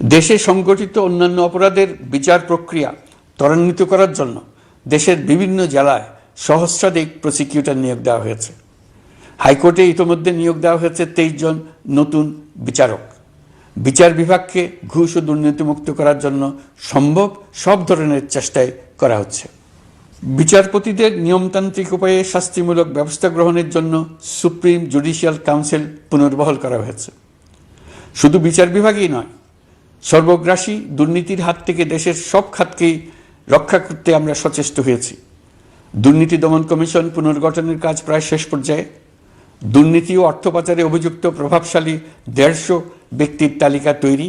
দেশে সংগঠিত অন্যান্য অপরাধের বিচার প্রক্রিয়া ত্বরান্বিত করার জন্য দেশের বিভিন্ন জেলায় সহস্রাধিক প্রসিকিউটর নিয়োগ দেওয়া হয়েছে। হাইকোর্টে ইতোমধ্যে নিয়োগ দেওয়া হয়েছে তেইশ জন নতুন বিচারক। বিচার বিভাগকে ঘুষ ও দুর্নীতিমুক্ত করার জন্য সম্ভব সব ধরনের চেষ্টাই করা হচ্ছে। বিচারপতিদের নিয়মতান্ত্রিক উপায়ে শাস্তিমূলক ব্যবস্থা গ্রহণের জন্য সুপ্রিম জুডিশিয়াল কাউন্সিল পুনর্বহাল করা হয়েছে। শুধু বিচার বিভাগই নয় সর্বগ্রাসী দুর্নীতির হাত থেকে দেশের সব খাতকেই রক্ষা করতে আমরা সচেষ্ট হয়েছি। দুর্নীতি দমন কমিশন পুনর্গঠনের কাজ প্রায় শেষ পর্যায়ে। দুর্নীতি ও অর্থ পাচারে অভিযুক্ত প্রভাবশালী দেড়শো ব্যক্তির তালিকা তৈরি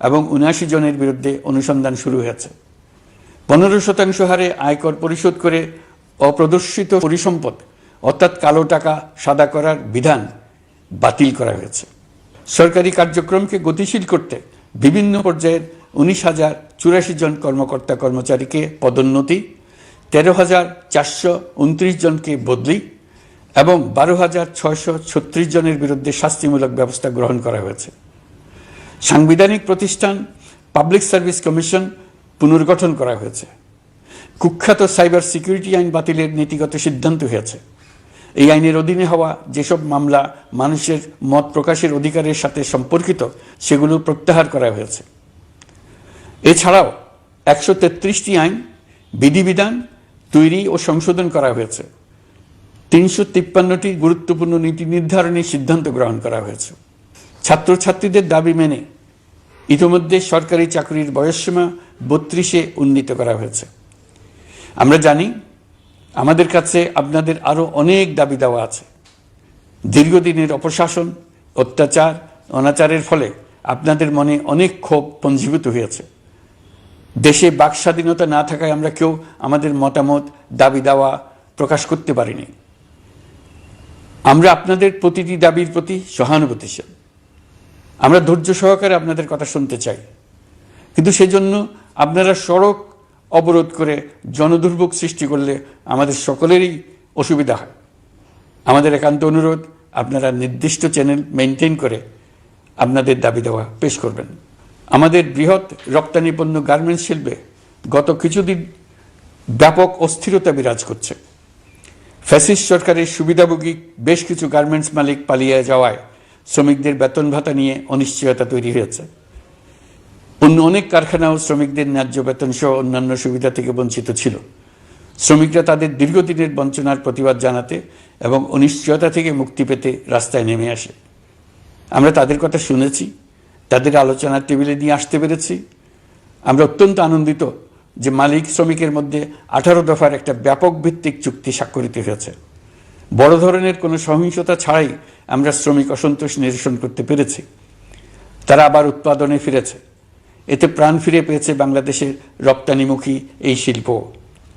এবং উনআশি জনের বিরুদ্ধে অনুসন্ধান শুরু হয়েছে। পনেরো শতাংশ হারে আয়কর পরিশোধ করে অপ্রদর্শিত পরিসম্পদ, অর্থাৎ কালো টাকা সাদা করার বিধান বাতিল করা হয়েছে। সরকারি কার্যক্রমকে গতিশীল করতে বিভিন্ন পর্যায়ের উনিশ হাজার চুরাশি জন কর্মকর্তা কর্মচারীকে পদোন্নতি, তেরো হাজার চারশো উনত্রিশ জনকে বদলি এবং বারো হাজার ছয়শো ছত্রিশ জনের বিরুদ্ধে শাস্তিমূলক ব্যবস্থা গ্রহণ করা হয়েছে। সাংবিধানিক প্রতিষ্ঠান পাবলিক সার্ভিস কমিশন পুনর্গঠন করা হয়েছে। কুখ্যাত সাইবার সিকিউরিটি আইন বাতিলের নীতিগত সিদ্ধান্ত হয়েছে। এই আইনের অধীনে হওয়া যেসব মামলা মানুষের মত প্রকাশের অধিকারের সাথে সম্পর্কিত, সেগুলো প্রত্যাহার করা হয়েছে। এছাড়াও একশো তেত্রিশটি আইন বিধিবিধান তৈরি ও সংশোধন করা হয়েছে। তিনশো তিপ্পান্নটি গুরুত্বপূর্ণ নীতি নির্ধারণের সিদ্ধান্ত গ্রহণ করা হয়েছে। ছাত্রছাত্রীদের দাবি মেনে ইতিমধ্যে সরকারি চাকরির বয়সসীমা বত্রিশে উন্নীত করা হয়েছে। আমরা জানি আমাদের কাছে আপনাদের আরও অনেক দাবি দেওয়া আছে। দীর্ঘদিনের অপশাসন, অত্যাচার, অনাচারের ফলে আপনাদের মনে অনেক ক্ষোভ পঞ্জীভূত হয়েছে। দেশে বাক স্বাধীনতা না থাকায় আমরা কেউ আমাদের মতামত, দাবি দেওয়া প্রকাশ করতে পারিনি। আমরা আপনাদের প্রতিটি দাবির প্রতি সহানুভূতিশীল। আমরা ধৈর্য সহকারে আপনাদের কথা শুনতে চাই। কিন্তু সেজন্য আপনারা সড়ক অবরোধ করে জনদুর্ভোগ সৃষ্টি করলে আমাদের সকলেরই অসুবিধা হয়। আমাদের একান্ত অনুরোধ, আপনারা নির্দিষ্ট চ্যানেল মেনটেন করে আপনাদের দাবি দেওয়া পেশ করবেন। আমাদের বৃহৎ রপ্তানি পণ্য গার্মেন্টস শিল্পে গত কিছুদিন ব্যাপক অস্থিরতা বিরাজ করছে। ফ্যাসিস্ট সরকারের সুবিধাভোগী বেশ কিছু গার্মেন্টস মালিক পালিয়ে যাওয়ায় শ্রমিকদের বেতন ভাতা নিয়ে অনিশ্চয়তা তৈরি হয়েছে। অন্য অনেক কারখানাও শ্রমিকদের ন্যায্য বেতন সহ অন্যান্য সুবিধা থেকে বঞ্চিত ছিল। শ্রমিকরা তাদের দীর্ঘদিনের বঞ্চনার প্রতিবাদ জানাতে এবং অনিশ্চয়তা থেকে মুক্তি পেতে রাস্তায় নেমে আসে। আমরা তাদের কথা শুনেছি, তাদের আলোচনার টেবিলে নিয়ে আসতে পেরেছি। আমরা অত্যন্ত আনন্দিত যে মালিক শ্রমিকের মধ্যে আঠারো দফার একটা ব্যাপক ভিত্তিক চুক্তি স্বাক্ষরিত হয়েছে। বড় ধরনের কোনো সহিংসতা ছাড়াই আমরা শ্রমিক অসন্তোষ নিরসন করতে পেরেছি। তারা আবার উৎপাদনে ফিরেছে। এতে প্রাণ ফিরে পেয়েছে বাংলাদেশের রপ্তানিমুখী এই শিল্প।